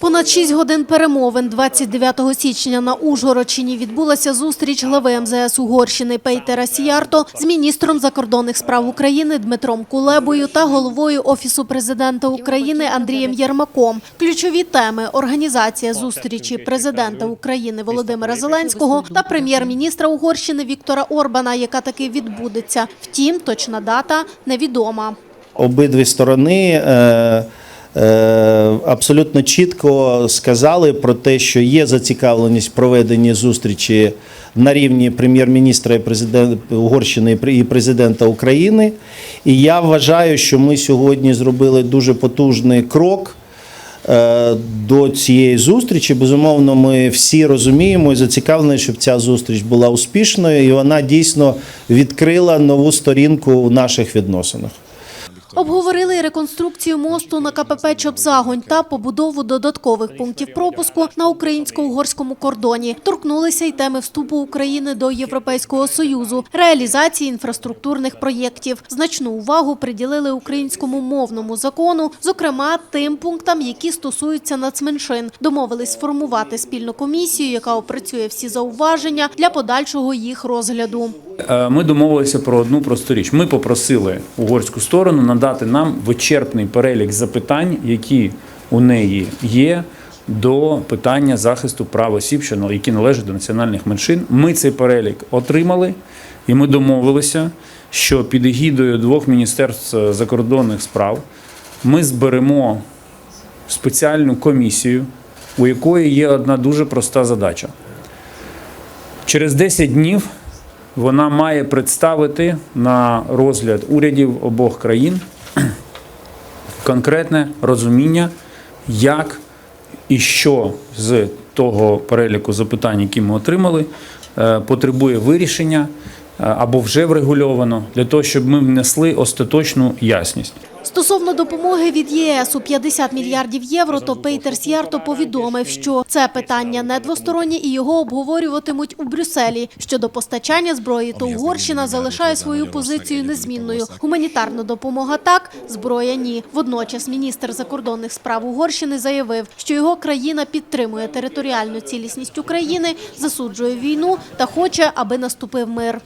Понад 6 годин перемовин 29 січня на Ужгородщині відбулася зустріч глави МЗС Угорщини Пейтера Сіярто з міністром закордонних справ України Дмитром Кулебою та головою Офісу президента України Андрієм Єрмаком. Ключові теми – організація зустрічі президента України Володимира Зеленського та прем'єр-міністра Угорщини Віктора Орбана, яка таки відбудеться. Втім, точна дата невідома. обидві сторони е, абсолютно чітко сказали про те, що є зацікавленість в проведенні зустрічі на рівні прем'єр-міністра і президента Угорщини і президента України. І я вважаю, що ми сьогодні зробили дуже потужний крок. е, До цієї зустрічі, безумовно, ми всі розуміємо і зацікавлені, щоб ця зустріч була успішною, і вона дійсно відкрила нову сторінку у наших відносинах. Обговорили реконструкцію мосту на КПП Чопзагонь та побудову додаткових пунктів пропуску на українсько-угорському кордоні. Торкнулися й теми вступу України до Європейського Союзу, реалізації інфраструктурних проєктів. Значну увагу приділили українському мовному закону, зокрема тим пунктам, які стосуються нацменшин. Домовились сформувати спільну комісію, яка опрацює всі зауваження для подальшого їх розгляду. Е, Ми домовилися про одну просту річ. Ми попросили угорську сторону надати нам вичерпний перелік запитань, які у неї є до питання захисту прав осіб, що які належать до національних меншин. Ми цей перелік отримали, і ми домовилися, що під егідою двох міністерств закордонних справ ми зберемо спеціальну комісію, у якої є одна дуже проста задача. Через 10 днів вона має представити на розгляд урядів обох країн конкретне розуміння, як і що з того переліку запитань, які ми отримали, е, потребує вирішення е, або вже врегульовано для того, щоб ми внесли остаточну ясність. Стосовно допомоги від ЄС у 50 мільярдів євро, то Пейтер Сіарто повідомив, що це питання не двостороннє і його обговорюватимуть у Брюсселі. Щодо постачання зброї, то Угорщина залишає свою позицію незмінною. Гуманітарна допомога так, зброя ні. Водночас міністр закордонних справ Угорщини заявив, що його країна підтримує територіальну цілісність України, засуджує війну та хоче, аби наступив мир.